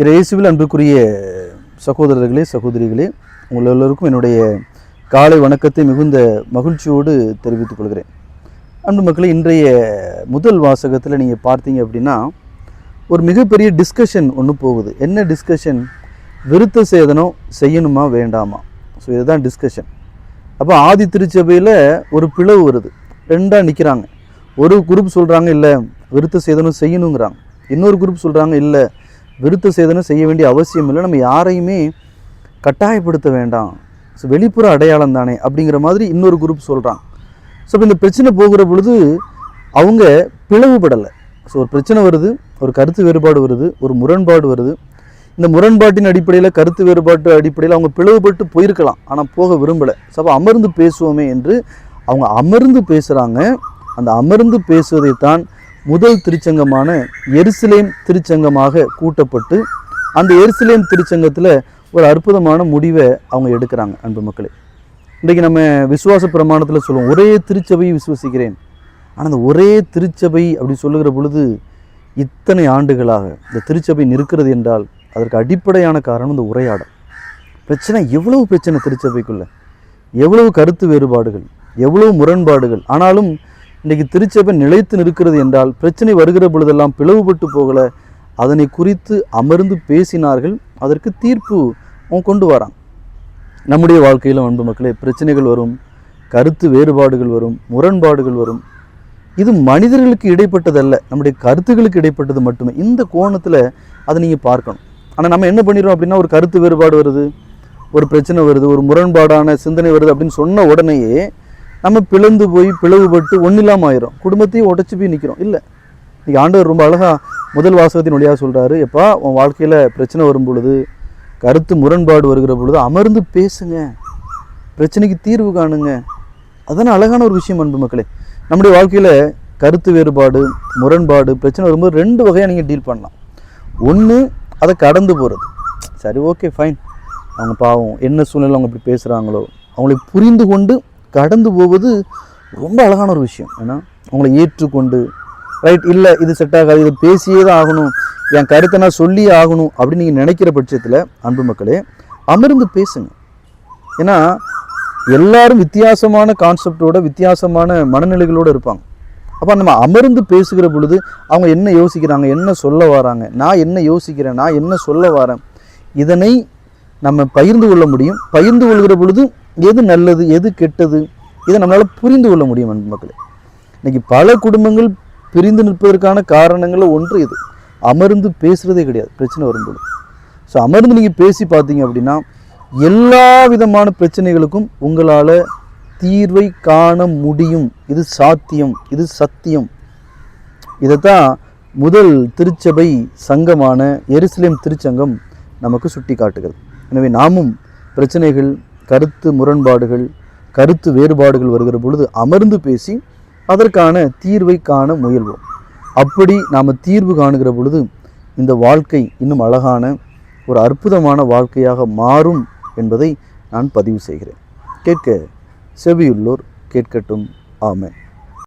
இயேசுவில் அன்புக்குரிய சகோதரர்களே சகோதரிகளே உங்கள் எல்லோருக்கும் என்னுடைய காலை வணக்கத்தை மிகுந்த மகிழ்ச்சியோடு தெரிவித்துக் கொள்கிறேன். அன்பு மக்களே இன்றைய முதல் வாசகத்தில் நீங்கள் பார்த்தீங்க அப்படின்னா ஒரு மிகப்பெரிய டிஸ்கஷன் ஒன்று போகுது. என்ன டிஸ்கஷன் விருத்த சேதனம் செய்யணுமா வேண்டாமா? ஸோ இதுதான் டிஸ்கஷன் அப்போ ஆதி திருச்சபையில் ஒரு பிளவு வருது. ரெண்டாக நிற்கிறாங்க ஒரு குரூப் சொல்கிறாங்க இல்லை விருத்த சேதனம் செய்யணுங்கிறாங்க. இன்னொரு குரூப் சொல்கிறாங்க இல்லை விருத்த சேதனம் செய்ய வேண்டிய அவசியம் இல்லை. நம்ம யாரையுமே கட்டாயப்படுத்த வேண்டாம். ஸோ வெளிப்புற அடையாளம் தானே அப்படிங்கிற மாதிரி இன்னொரு குரூப் சொல்கிறாங்க ஸோ இப்போ இந்த பிரச்சனை போகிற பொழுது அவங்க பிளவுபடலை. ஸோ ஒரு பிரச்சனை வருது ஒரு கருத்து வேறுபாடு வருது ஒரு முரண்பாடு வருது. இந்த முரண்பாட்டின் அடிப்படையில் கருத்து வேறுபாட்டு அடிப்படையில் அவங்க பிளவுபட்டு போயிருக்கலாம். ஆனால் போக விரும்பலை. ஸோ அப்போ அமர்ந்து பேசுவோமே என்று அவங்க அமர்ந்து பேசுகிறாங்க அந்த அமர்ந்து பேசுவதைத்தான் முதல் திருச்சங்கமான எருசலேம் திருச்சங்கமாக கூட்டப்பட்டு அந்த எருசலேம் திருச்சங்கத்தில் ஒரு அற்புதமான முடிவை அவங்க எடுக்கிறாங்க அன்பு மக்களே. இன்றைக்கி நம்ம விசுவாச பிரமாணத்தில் சொல்லுவோம் ஒரே திருச்சபையை விசுவசிக்கிறேன். ஆனால் அந்த ஒரே திருச்சபை அப்படி சொல்லுகிற பொழுது இத்தனை ஆண்டுகளாக இந்த திருச்சபை நிற்கிறது என்றால் அதற்கு அடிப்படையான காரணம் இந்த உரையாடல். பிரச்சனை எவ்வளவு பிரச்சனை திருச்சபைக்குள்ள? எவ்வளவு கருத்து வேறுபாடுகள்? எவ்வளவு முரண்பாடுகள்? ஆனாலும் இன்றைக்கு திருச்சபை நிலைத்து நிற்கிறது என்றால் பிரச்சனை வருகிற பொழுதெல்லாம் பிளவுபட்டு போகலை. அதனை குறித்து அமர்ந்து பேசினார்கள். அதற்கு தீர்ப்பு கொண்டு வரான். நம்முடைய வாழ்க்கையில் அன்பு மக்களே பிரச்சனைகள் வரும் கருத்து வேறுபாடுகள் வரும் முரண்பாடுகள் வரும். இது மனிதர்களுக்கு இடைப்பட்டதல்ல. நம்முடைய கருத்துகளுக்கு இடைப்பட்டது மட்டுமே. இந்த கோணத்தில் அதை நீங்கள் பார்க்கணும். ஆனால் நம்ம என்ன பண்ணிடுறோம் அப்படின்னா ஒரு கருத்து வேறுபாடு வருது ஒரு பிரச்சனை வருது ஒரு முரண்பாடான சிந்தனை வருது அப்படின்னு சொன்ன உடனேயே நம்ம பிளந்து போய் பிளவுபட்டு ஒன்றில்லாமல் ஆயிரும் குடும்பத்தையும் உடச்சி போய் நிற்கிறோம் இல்லை. இன்றைக்கி ஆண்டவர் ரொம்ப அழகாக முதல் வாசகத்தின் வழியாக சொல்கிறாரு எப்பா உன் வாழ்க்கையில் பிரச்சனை வரும் பொழுது கருத்து முரண்பாடு வருகிற பொழுது அமர்ந்து பேசுங்க. பிரச்சனைக்கு தீர்வு காணுங்க. அதான அழகான ஒரு விஷயம் அன்பு மக்களே. நம்முடைய வாழ்க்கையில் கருத்து வேறுபாடு முரண்பாடு பிரச்சனை வரும்போது ரெண்டு வகையாக நீங்கள் டீல் பண்ணலாம். ஒன்று அதை கடந்து போகிறது சரி ஓகே ஃபைன். அவங்க பாவம் என்ன சூழ்நிலை அவங்க இப்படி பேசுகிறாங்களோ அவங்களை புரிந்து கொண்டு கடந்து போவது ரொம்ப அழகான ஒரு விஷயம். ஏன்னா அவங்கள ஏற்றுக்கொண்டு ரைட் இல்லை இது செட் ஆகாது இதை பேசியே தான் ஆகணும் என் கருத்தை நான் சொல்லியே ஆகணும் அப்படின்னு நீங்கள் நினைக்கிற பட்சத்தில் அன்பு மக்களே அமர்ந்து பேசுங்க. ஏன்னா எல்லாரும் வித்தியாசமான கான்செப்டோட வித்தியாசமான மனநிலைகளோடு இருப்பாங்க. அப்போ நம்ம அமர்ந்து பேசுகிற பொழுது அவங்க என்ன யோசிக்கிறாங்க என்ன சொல்ல வராங்க நான் என்ன யோசிக்கிறேன் நான் என்ன சொல்ல வரேன் இதனை நம்ம பகிர்ந்து கொள்ள முடியும். பகிர்ந்து கொள்கிற பொழுது எது நல்லது எது கெட்டது இதை நம்மளால் புரிந்து கொள்ள முடியும் அன்பு மக்களே. இன்னைக்கு பல குடும்பங்கள் பிரிந்து நிற்பதற்கான காரணங்களில் ஒன்று இது. அமர்ந்து பேசுகிறதே கிடையாது பிரச்சனை வரும்போது ஸோ அமர்ந்து நீங்கள் பேசி பார்த்தீங்க அப்படின்னா எல்லா விதமான பிரச்சனைகளுக்கும் உங்களால் தீர்வை காண முடியும். இது சாத்தியம் இது சத்தியம். இதைத்தான் முதல் திருச்சபை சங்கமான எருசலேம் திருச்சங்கம் நமக்கு சுட்டி காட்டுகிறது எனவே நாமும் பிரச்சனைகள் கருத்து முரண்பாடுகள் கருத்து வேறுபாடுகள் வருகிற பொழுது அமர்ந்து பேசி அதற்கான தீர்வை காண முயல்வோம். அப்படி நாம் தீர்வு காணுகிற பொழுது இந்த வாழ்க்கை இன்னும் அழகான ஒரு அற்புதமான வாழ்க்கையாக மாறும் என்பதை நான் பதிவு செய்கிறேன். கேட்க செவியுள்ளோர் கேட்கட்டும். ஆமை